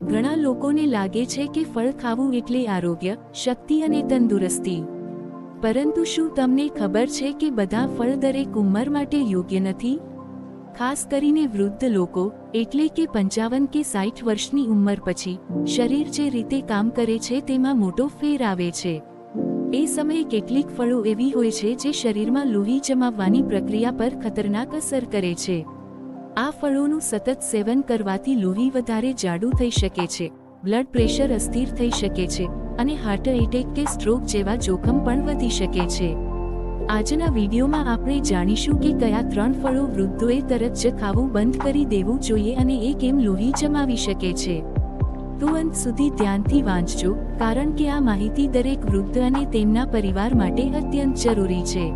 ઘણા લોકોને લાગે છે કે ફળ ખાવું એટલે આરોગ્ય, શક્તિ અને તંદુરસ્તી. પરંતુ શું તમને ખબર છે કે બધા ફળ દરેક ઉંમર માટે યોગ્ય નથી? ખાસ કરીને વૃદ્ધ લોકો, એટલે કે પંચાવન કે સાઠ વર્ષની ઉંમર પછી, શરીર જે રીતે કામ કરે છે તેમાં મોટો ફેર આવે છે. એ સમયે કેટલીક ફળો એવી હોય છે જે શરીરમાં લોહી જમાવવાની પ્રક્રિયા પર ખતરનાક અસર કરે છે. આ ફળોનું સતત સેવન કરવાથી લોહી વધારે જાડું થઈ શકે છે, બ્લડ પ્રેશર અસ્થિર થઈ શકે છે અને હાર્ટ એટેક કે સ્ટ્રોક જેવા જોખમ પણ વધી શકે છે. આજના વિડીયોમાં આપણે જાણીશું કે કયા ત્રણ ફળો વૃદ્ધોએ તરત જ ખાવું બંધ કરી દેવું જોઈએ અને એ કેમ લોહી જમાવી શકે છે. તો અંત સુધી ધ્યાનથી વાંચજો, કારણ કે આ માહિતી દરેક વૃદ્ધ અને તેમના પરિવાર માટે અત્યંત જરૂરી છે.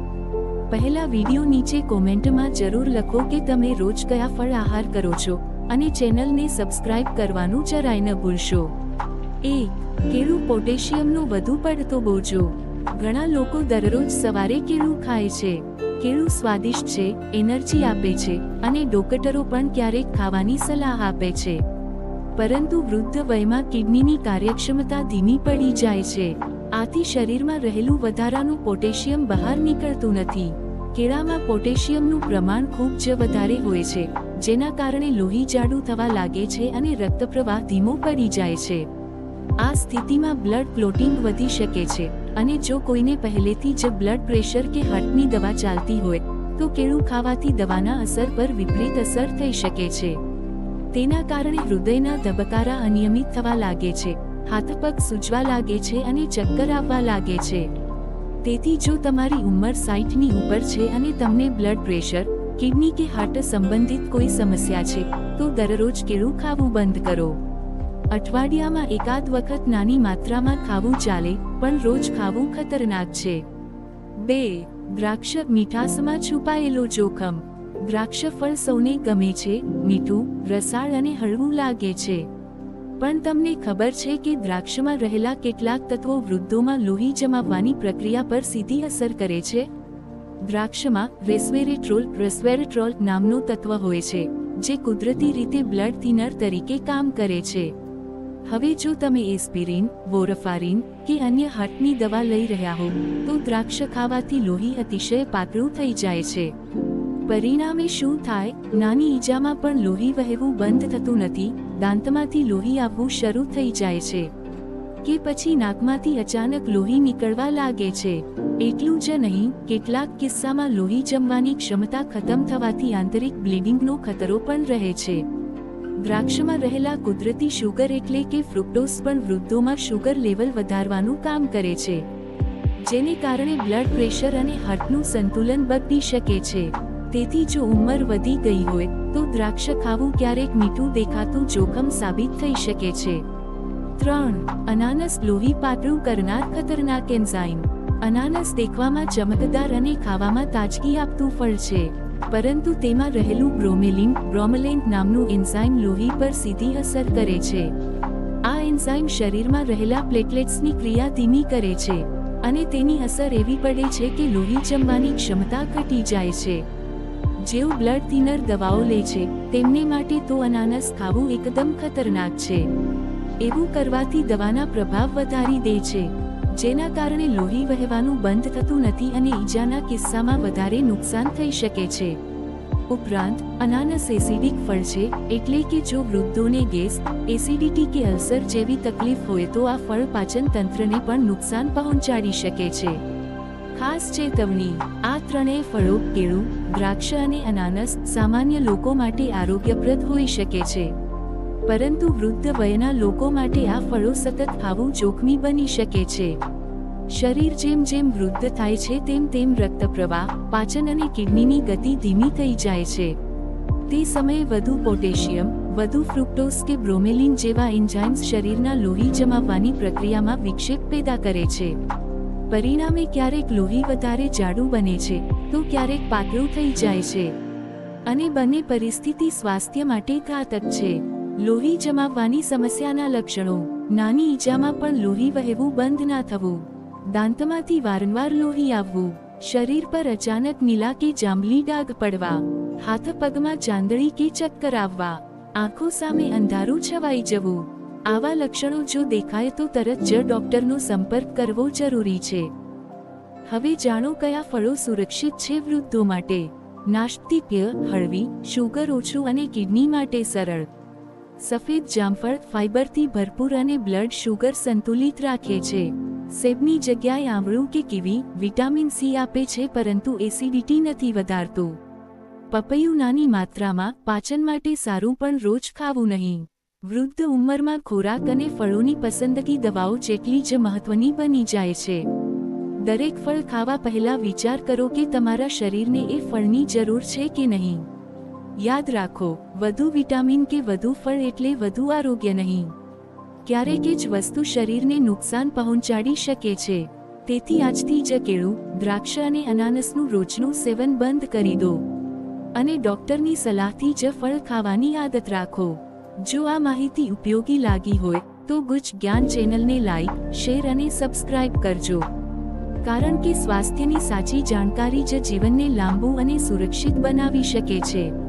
પહેલા વીડિયો નીચે કોમેન્ટમાં જરૂર લખો કે તમે રોજ કયા ફળ આહાર કરો છો અને ચેનલને સબસ્ક્રાઇબ કરવાનું જરાય ન ભૂલશો. એક, કેળું પોટેશિયમનો વધુ પડતો બોજો. ઘણા લોકો દરરોજ સવારે કેળું ખાય છે. કેળું સ્વાદિષ્ટ છે, એનર્જી આપે છે અને ડોક્ટરો પણ ક્યારેક ખાવાની સલાહ આપે છે. પરંતુ વૃદ્ધ વયમાં કિડનીની કાર્યક્ષમતા ધીમી પડી જાય છે. આથી શરીરમાં રહેલું વધારાનું પોટેશિયમ બહાર નીકળતું નથી. કેળામાં પોટેશિયમનું પ્રમાણ ખૂબ જ વધારે હોય છે, જેના કારણે લોહી જાડું થવા લાગે છે અને રક્તપ્રવાહ ધીમો પડી જાય છે. આ સ્થિતિમાં બ્લડ ક્લોટિંગ વધી શકે છે, અને જો કોઈને પહેલેથી જ બ્લડ પ્રેશર કે હાર્ટની દવા ચાલતી હોય, તો કેળું ખાવાથી દવાના અસર પર વિપરીત અસર થઈ શકે છે. તેના કારણે હૃદયના ધબકારા અનિયમિત થવા લાગે છે હાથ પગ સૂજવા લાગે છે અને ચક્કર આવવા લાગે છે. તેથી જો તમારી ઉંમર સાઠની ઉપર છે અને તમને બ્લડ પ્રેશર કિડની કે હાર્ટ સંબંધિત કોઈ સમસ્યા છે, તો દરરોજ કેળું ખાવું બંધ કરો. અઠવાડિયામાં એકાદ વખત નાની માત્રામાં ખાવું ચાલે, પણ રોજ ખાવું ખતરનાક છે. બે, દ્રાક્ષ મીઠાસમાં છુપાયેલો જોખમ. દ્રાક્ષ ફળ સૌને ગમે છે, મીઠું, રસાળ અને હળવું લાગે છે. પણ તમને ખબર છે કે દ્રાક્ષમાં રહેલા કેટલાક તત્વો વૃદ્ધોમાં લોહી જમાવવાની પ્રક્રિયા પર સીધી અસર કરે છે. દ્રાક્ષમાં રેસ્વેરેટ્રોલ રેસ્વેરેટ્રોલ નામનું તત્વ હોય છે, જે કુદરતી રીતે બ્લડ થિનર તરીકે કામ કરે છે. હવે જો તમે એસ્પિરિન, વોરફારિન કે અન્ય હાર્ટની દવા લઈ રહ્યા હો, તો દ્રાક્ષ ખાવાથી લોહી અતિશય પાતળું થઈ જાય છે. પરિણામે શું થાય? નાની ઈજામાં પણ લોહી વહેવું બંધ થતું નથી. દાંતમાંથી લોહી આવવું શરૂ થઈ જાય છે કે પછી નાકમાંથી અચાનક લોહી નીકળવા લાગે છે. એટલું જ નહીં, કેટલાક કિસ્સામાં લોહી જમવાની ક્ષમતા ખતમ થવાથી આંતરિક બ્લીડિંગનો ખતરો પણ રહે છે. દ્રાક્ષમાં રહેલા કુદરતી શુગર એટલે કે ફ્રુક્ટોઝ પણ વૃદ્ધોમાં શુગર લેવલ વધારવાનું કામ કરે છે. જેને કારણે બ્લડ પ્રેશર અને હાર્ટનું સંતુલન બગડી શકે છે. તેથી જો ઉંમર વધી ગઈ હોય, તો દ્રાક્ષ ખાવું ક્યારેક મીઠું દેખાતું જોખમ સાબિત થઈ શકે છે. ત્રણ, અનાનસ લોહી પાતળું કરનાર ખતરનાક એન્ઝાઇમ. અનાનસ દેખવામાં ચમકદાર અને ખાવામાં તાજગી આપતું ફળ છે. પરંતુ તેમાં રહેલું બ્રોમેલિન બ્રોમલેન્ટ નામનું એન્ઝાઇમ લોહી પર સીધી અસર કરે છે. આ એન્ઝાઇમ શરીરમાં રહેલા પ્લેટલેટ્સની ક્રિયા ધીમી કરે છે. અને તેની અસર એવી પડે છે કે લોહી જમવાની ક્ષમતા ઘટી જાય છે. જેઓ બ્લડ થિનર દવાઓ લે છે, તેમને માટે તો અનાનસ ખાવું એકદમ ખતરનાક છે. એવું કરવાથી દવાના પ્રભાવ વધારી દે છે, જેના કારણે લોહી વહેવાનું બંધ થતું નથી અને ઈજાના કિસ્સામાં વધારે નુકસાન થઈ શકે છે. ઉપરાંત, અનાનસ એસિડિક ફળ છે, એટલે કે જો વૃદ્ધોને ગેસ, એસિડિટી કે અલ્સર જેવી તકલીફ હોય તો આ ફળ પાચન તંત્રને પણ નુકસાન પહોંચાડી શકે છે. ખાસ ચેતવણી. આ ત્રણેય ફળો કેળું, દ્રાક્ષ અને અનાનસ સામાન્ય લોકો માટે આરોગ્યપ્રદ હોઈ શકે છે. પરંતુ વૃદ્ધ વયના લોકો માટે આ ફળો સતત ખાવું જોખમી બની શકે છે. શરીર જેમ જેમ વૃદ્ધ થાય છે તેમ તેમ રક્ત પ્રવાહ પાચન અને કિડનીની ગતિ ધીમી થઈ જાય છે. તે સમયે વધુ પોટેશિયમ, વધુ ફ્રુક્ટોઝ કે બ્રોમેલિન જેવા એન્ઝાઇમ્સ શરીરના લોહી જમાવવાની પ્રક્રિયામાં વિક્ષેપ પેદા કરે છે. પરિણામે ક્યારેક લોહી વધારે જાડું બને છે, તો ક્યારેક પાતળું થઈ જાય છે. અને બંને પરિસ્થિતિ સ્વાસ્થ્ય માટે ઘાતક છે. લોહી જમાવવાની સમસ્યાના લક્ષણો. નાની ઈજામાં પણ લોહી વહેવું બંધ ના થવું. દાંતમાંથી વારંવાર લોહી આવવું. શરીર પર અચાનક નીલા કે જાંબલી ડાઘ પડવા. હાથ પગમાં ચાંદડી કે ચક્કર આવવા. આંખો સામે અંધારું છવાઈ જવું. આવા લક્ષણો જો દેખાય તો તરત જ ડોક્ટરનો સંપર્ક કરવો જરૂરી છે. હવે જાણો કયા ફળો સુરક્ષિત છે વૃદ્ધો માટે. નાસ્તિપ્ય હળવી શુગર ઓછું અને કિડની માટે સરળ. સફેદ જામફળ ફાઇબરથી ભરપૂર અને બ્લડ શુગર સંતુલિત રાખે છે. સેબની જગ્યાએ આંવળું કે કીવી વિટામિન સી આપે છે પરંતુ એસિડિટી નથી વધારતું. પપૈયું નાની માત્રામાં પાચન માટે સારું પણ રોજ ખાવું નહીં. વૃદ્ધ ઉંમરમાં ખોરાક અને ફળોની પસંદગી દવાઓ જેટલી જ મહત્વની બની જાય છે. દરેક ફળ ખાવા પહેલા વિચાર કરો કે તમારા શરીરને એ ફળની જરૂર છે કે નહીં. યાદ રાખો, વધુ વિટામિન કે વધુ ફળ એટલે વધુ આરોગ્ય નહીં. ક્યારેક જ વસ્તુ શરીરને નુકસાન પહોંચાડી શકે છે. તેથી આજથી જ કેળું, દ્રાક્ષ અને અનાનસનું રોજનું સેવન બંધ કરી દો. અને ડોક્ટરની સલાહથી જ ફળ ખાવાની આદત રાખો. જો આ માહિતી ઉપયોગી લાગી હોય, તો ગુજ જ્ઞાન ચેનલને લાઈક, શેર અને સબસ્ક્રાઇબ કરજો. કારણ કે સ્વાસ્થ્યની સાચી જાણકારી જ જીવનને લાંબુ અને સુરક્ષિત બનાવી શકે છે.